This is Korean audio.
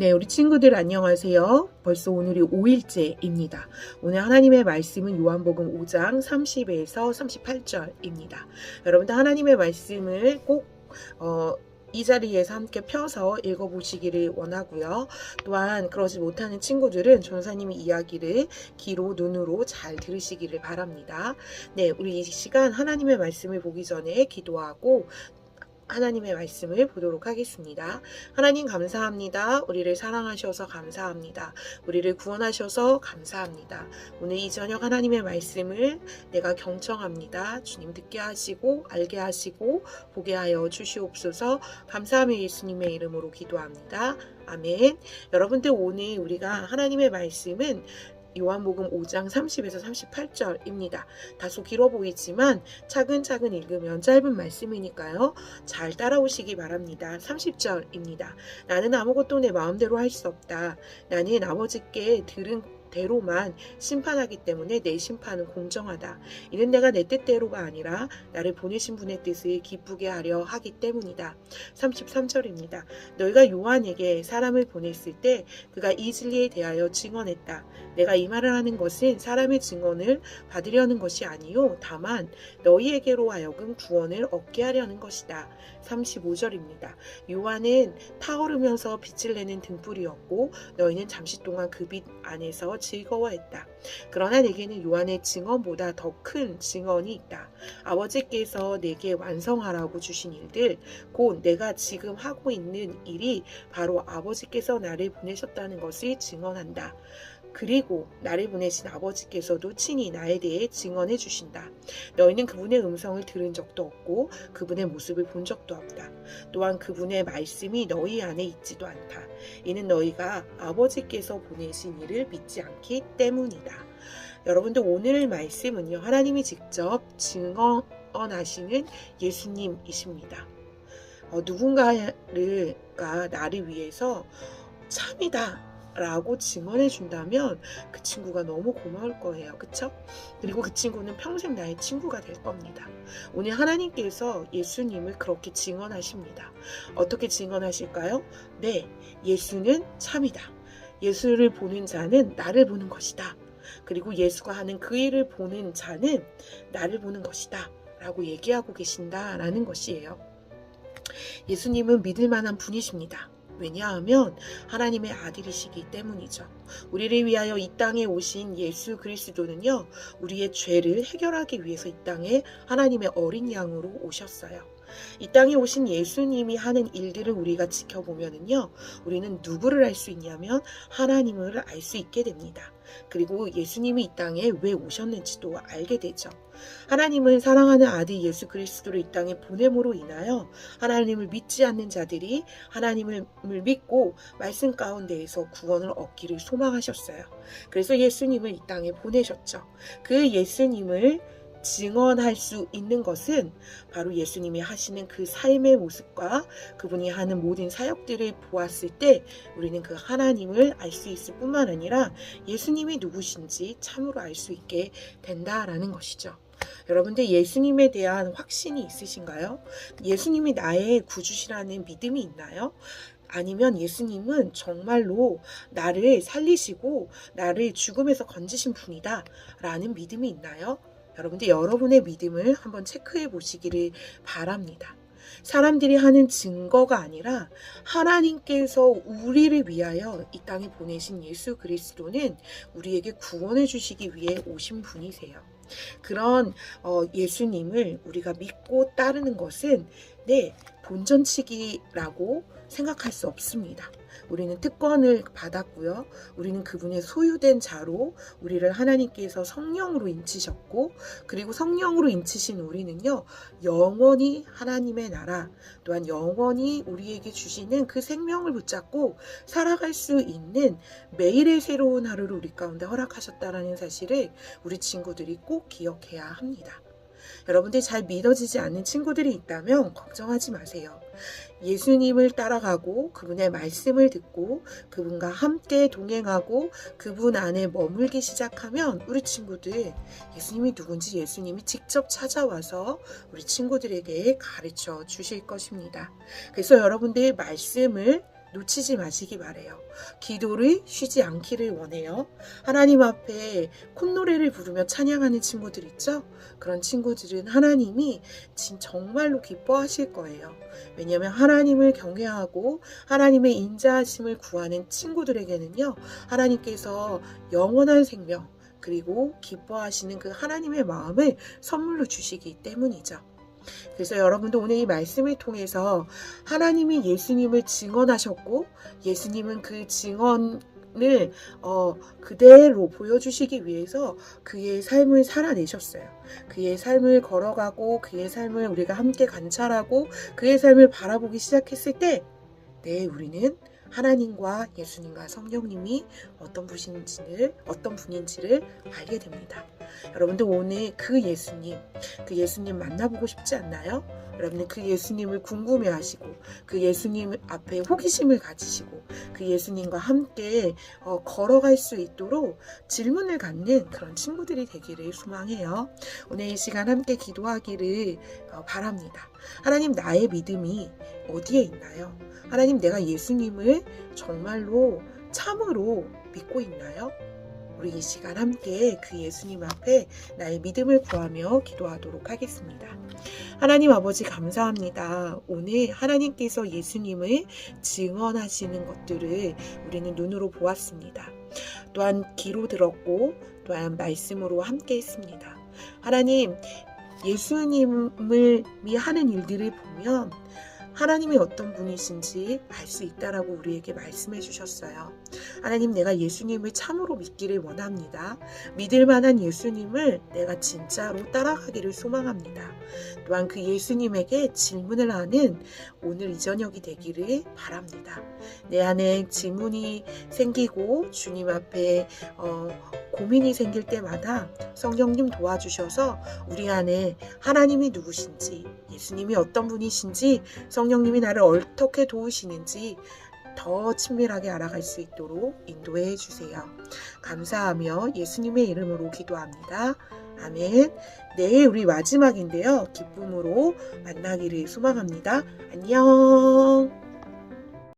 네, 우리 친구들 안녕하세요. 벌써 오늘이 5일째입니다. 오늘 하나님의 말씀은 요한복음 5장 30에서 38절입니다. 여러분들 하나님의 말씀을 꼭 어, 이 자리에서 함께 펴서 읽어보시기를 원하고요. 또한 그러지 못하는 친구들은 전사님의 이야기를 귀로 눈으로 잘 들으시기를 바랍니다. 네, 우리 이 시간 하나님의 말씀을 보기 전에 기도하고 하나님의 말씀을 보도록 하겠습니다. 하나님 감사합니다. 우리를 사랑하셔서 감사합니다. 우리를 구원하셔서 감사합니다. 오늘 이 저녁 하나님의 말씀을 내가 경청합니다. 주님 듣게 하시고 알게 하시고 보게 하여 주시옵소서. 감사하며 예수님의 이름으로 기도합니다. 아멘. 여러분들 오늘 우리가 하나님의 말씀은 요한복음 5장 30에서 38절입니다. 다소 길어 보이지만 차근차근 읽으면 짧은 말씀이니까요. 잘 따라오시기 바랍니다. 30절입니다. 나는 아무것도 내 마음대로 할 수 없다. 나는 아버지께 들은 대로만 심판하기 때문에 내 심판은 공정하다. 이는 내가 내 뜻대로가 아니라 나를 보내신 분의 뜻을 기쁘게 하려 하기 때문이다. 33절입니다. 너희가 요한에게 사람을 보냈을 때 그가 이 진리에 대하여 증언했다. 내가 이 말을 하는 것은 사람의 증언을 받으려는 것이 아니요 다만 너희에게로 하여금 구원을 얻게 하려는 것이다. 35절입니다. 요한은 타오르면서 빛을 내는 등불이었고 너희는 잠시 동안 그 빛 안에서 즐거워했다. 그러나 내게는 요한의 증언보다 더 큰 증언이 있다. 아버지께서 내게 완성하라고 주신 일들, 곧 내가 지금 하고 있는 일이 바로 아버지께서 나를 보내셨다는 것을 증언한다. 그리고 나를 보내신 아버지께서도 친히 나에 대해 증언해 주신다. 너희는 그분의 음성을 들은 적도 없고 그분의 모습을 본 적도 없다. 또한 그분의 말씀이 너희 안에 있지도 않다. 이는 너희가 아버지께서 보내신 이를 믿지 않기 때문이다. 여러분들 오늘 말씀은요. 하나님이 직접 증언하시는 예수님이십니다. 어, 누군가가 나를 위해서 참이다. 라고 증언해 준다면 그 친구가 너무 고마울 거예요. 그쵸? 그리고 그 친구는 평생 나의 친구가 될 겁니다. 오늘 하나님께서 예수님을 그렇게 증언하십니다. 어떻게 증언하실까요? 네, 예수는 참이다. 예수를 보는 자는 나를 보는 것이다. 그리고 예수가 하는 그 일을 보는 자는 나를 보는 것이다. 라고 얘기하고 계신다라는 것이에요. 예수님은 믿을 만한 분이십니다. 왜냐하면 하나님의 아들이시기 때문이죠. 우리를 위하여 이 땅에 오신 예수 그리스도는요, 우리의 죄를 해결하기 위해서 이 땅에 하나님의 어린 양으로 오셨어요. 이 땅에 오신 예수님이 하는 일들을 우리가 지켜보면은요, 우리는 누구를 알 수 있냐면 하나님을 알 수 있게 됩니다. 그리고 예수님이 이 땅에 왜 오셨는지도 알게 되죠. 하나님은 사랑하는 아들 예수 그리스도를 이 땅에 보냄으로 인하여 하나님을 믿지 않는 자들이 하나님을 믿고 말씀 가운데에서 구원을 얻기를 소망하셨어요. 그래서 예수님을 이 땅에 보내셨죠. 그 예수님을 증언할 수 있는 것은 바로 예수님이 하시는 그 삶의 모습과 그분이 하는 모든 사역들을 보았을 때 우리는 그 하나님을 알 수 있을 뿐만 아니라 예수님이 누구신지 참으로 알 수 있게 된다라는 것이죠. 여러분들 예수님에 대한 확신이 있으신가요? 예수님이 나의 구주시라는 믿음이 있나요? 아니면 예수님은 정말로 나를 살리시고 나를 죽음에서 건지신 분이다 라는 믿음이 있나요? 여러분들 여러분의 믿음을 한번 체크해 보시기를 바랍니다. 사람들이 하는 증거가 아니라 하나님께서 우리를 위하여 이 땅에 보내신 예수 그리스도는 우리에게 구원해 주시기 위해 오신 분이세요. 그런 어, 예수님을 우리가 믿고 따르는 것은 네 본전치기라고 생각할 수 없습니다. 우리는 특권을 받았고요. 우리는 그분의 소유된 자로 우리를 하나님께서 성령으로 인치셨고, 그리고 성령으로 인치신 우리는요, 영원히 하나님의 나라, 또한 영원히 우리에게 주시는 그 생명을 붙잡고 살아갈 수 있는 매일의 새로운 하루를 우리 가운데 허락하셨다라는 사실을 우리 친구들이 꼭 기억해야 합니다. 여러분들 잘 믿어지지 않는 친구들이 있다면 걱정하지 마세요. 예수님을 따라가고 그분의 말씀을 듣고 그분과 함께 동행하고 그분 안에 머물기 시작하면 우리 친구들 예수님이 누군지 예수님이 직접 찾아와서 우리 친구들에게 가르쳐 주실 것입니다. 그래서 여러분들 말씀을 놓치지 마시기 바래요. 기도를 쉬지 않기를 원해요. 하나님 앞에 콧노래를 부르며 찬양하는 친구들 있죠? 그런 친구들은 하나님이 진 정말로 기뻐하실 거예요. 왜냐하면 하나님을 경외하고 하나님의 인자하심을 구하는 친구들에게는요, 하나님께서 영원한 생명, 그리고 기뻐하시는 그 하나님의 마음을 선물로 주시기 때문이죠. 그래서 여러분도 오늘 이 말씀을 통해서 하나님이 예수님을 증언하셨고 예수님은 그 증언 을 어, 그대로 보여주시기 위해서 그의 삶을 살아내셨어요. 그의 삶을 걸어가고 그의 삶을 우리가 함께 관찰하고 그의 삶을 바라보기 시작했을 때, 네, 우리는 하나님과 예수님과 성령님이 어떤 분인지를 어떤 분인지를 알게 됩니다. 여러분들 오늘 그 예수님, 그 예수님 만나보고 싶지 않나요? 여러분들 그 예수님을 궁금해 하시고 그 예수님 앞에 호기심을 가지시고 그 예수님과 함께 어, 걸어갈 수 있도록 질문을 갖는 그런 친구들이 되기를 소망해요. 오늘 이 시간 함께 기도하기를 어, 바랍니다. 하나님 나의 믿음이 어디에 있나요? 하나님 내가 예수님을 정말로 참으로 믿고 있나요? 우리 이 시간 함께 그 예수님 앞에 나의 믿음을 구하며 기도하도록 하겠습니다. 하나님 아버지 감사합니다. 오늘 하나님께서 예수님을 증언하시는 것들을 우리는 눈으로 보았습니다. 또한 귀로 들었고 또한 말씀으로 함께 했습니다. 하나님 예수님을 하는 일들을 보면 하나님이 어떤 분이신지 알 수 있다라고 우리에게 말씀해 주셨어요. 하나님 내가 예수님을 참으로 믿기를 원합니다. 믿을 만한 예수님을 내가 진짜로 따라가기를 소망합니다. 또한 그 예수님에게 질문을 하는 오늘 이 저녁이 되기를 바랍니다. 내 안에 질문이 생기고 주님 앞에 어, 고민이 생길 때마다 성령님 도와주셔서 우리 안에 하나님이 누구신지 예수님이 어떤 분이신지 성령님이 나를 어떻게 도우시는지 더 친밀하게 알아갈 수 있도록 인도해 주세요. 감사하며 예수님의 이름으로 기도합니다. 아멘. 내일 우리 마지막인데요. 기쁨으로 만나기를 소망합니다. 안녕.